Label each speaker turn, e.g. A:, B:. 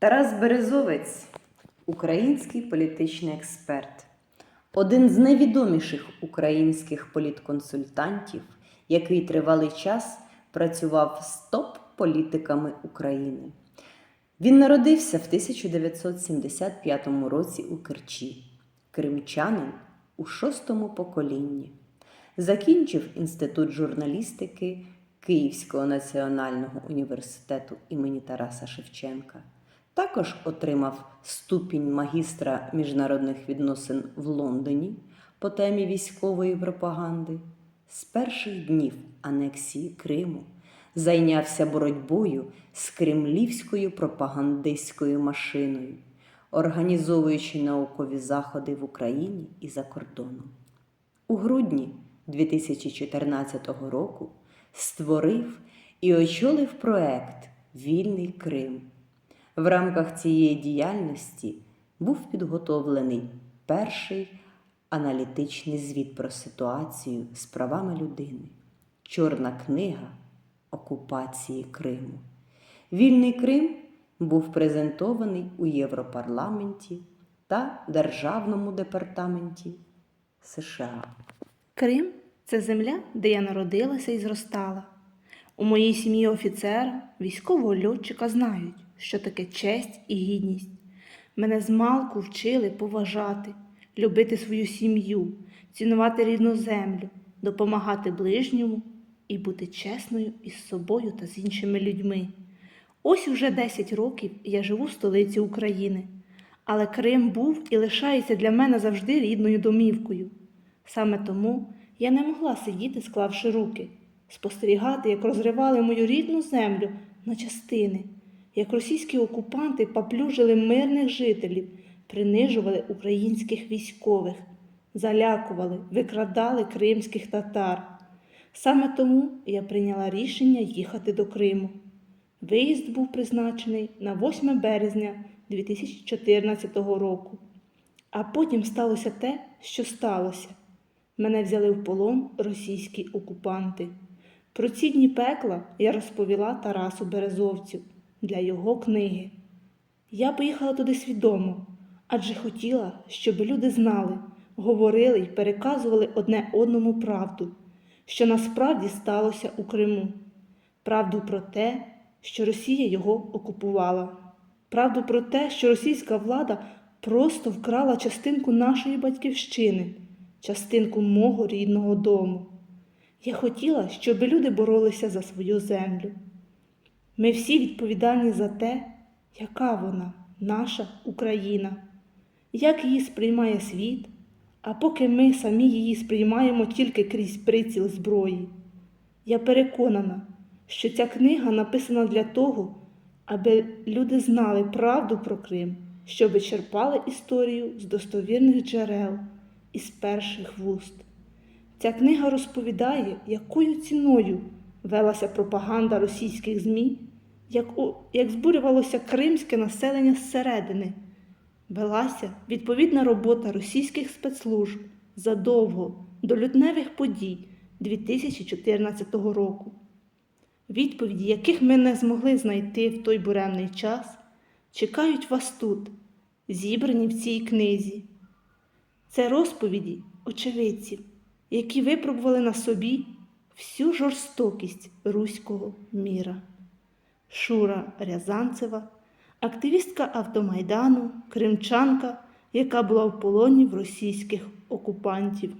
A: Тарас Березовець український політичний експерт, один з найвідоміших українських політконсультантів, який тривалий час працював з топ-політиками України. Він народився в 1975 році у Керчі, кримчанин у шостому поколінні. Закінчив інститут журналістики Київського національного університету імені Тараса Шевченка. Також отримав ступінь магістра міжнародних відносин в Лондоні по темі військової пропаганди. З перших днів анексії Криму зайнявся боротьбою з кремлівською пропагандистською машиною, організовуючи наукові заходи в Україні і за кордоном. У грудні 2014 року створив і очолив проект Вільний Крим. В рамках цієї діяльності був підготовлений перший аналітичний звіт про ситуацію з правами людини, Чорна книга окупації Криму. Вільний Крим був презентований у Європарламенті та Державному департаменті США.
B: Крим це земля, де я народилася і зростала. У моїй сім'ї офіцера, військового льотчика знають, що таке честь і гідність. Мене змалку вчили поважати, любити свою сім'ю, цінувати рідну землю, допомагати ближньому і бути чесною із собою та з іншими людьми. Ось уже 10 років я живу в столиці України, але Крим був і лишається для мене завжди рідною домівкою. Саме тому я не могла сидіти, склавши руки, спостерігати, як розривали мою рідну землю на частини, як російські окупанти поплюжили мирних жителів, принижували українських військових, залякували, викрадали кримських татар. Саме тому я прийняла рішення їхати до Криму. Виїзд був призначений на 8 березня 2014 року. А потім сталося те, що сталося. Мене взяли в полон російські окупанти. Про ці дні пекла я розповіла Тарасу Березовцю для його книги. Я поїхала туди свідомо, адже хотіла, щоб люди знали, говорили й переказували одне одному правду, що насправді сталося у Криму, правду про те, що Росія його окупувала, правду про те, що російська влада просто вкрала частинку нашої батьківщини, частинку мого рідного дому. Я хотіла, щоб люди боролися за свою землю. Ми всі відповідальні за те, яка вона, наша Україна, як її сприймає світ, а поки ми самі її сприймаємо тільки крізь приціл зброї. Я переконана, що ця книга написана для того, аби люди знали правду про Крим, щоби черпали історію з достовірних джерел із перших вуст. Ця книга розповідає, якою ціною велася пропаганда російських ЗМІ, як, у, як збурювалося кримське населення зсередини. Велася відповідна робота російських спецслужб задовго до лютневих подій 2014 року. Відповіді, яких ми не змогли знайти в той буремний час, чекають вас тут, зібрані в цій книзі. Це розповіді очевидців, які випробували на собі всю жорстокість руського міра. Шура Рязанцева, активістка Автомайдану, кримчанка, яка була в полоні в російських окупантів.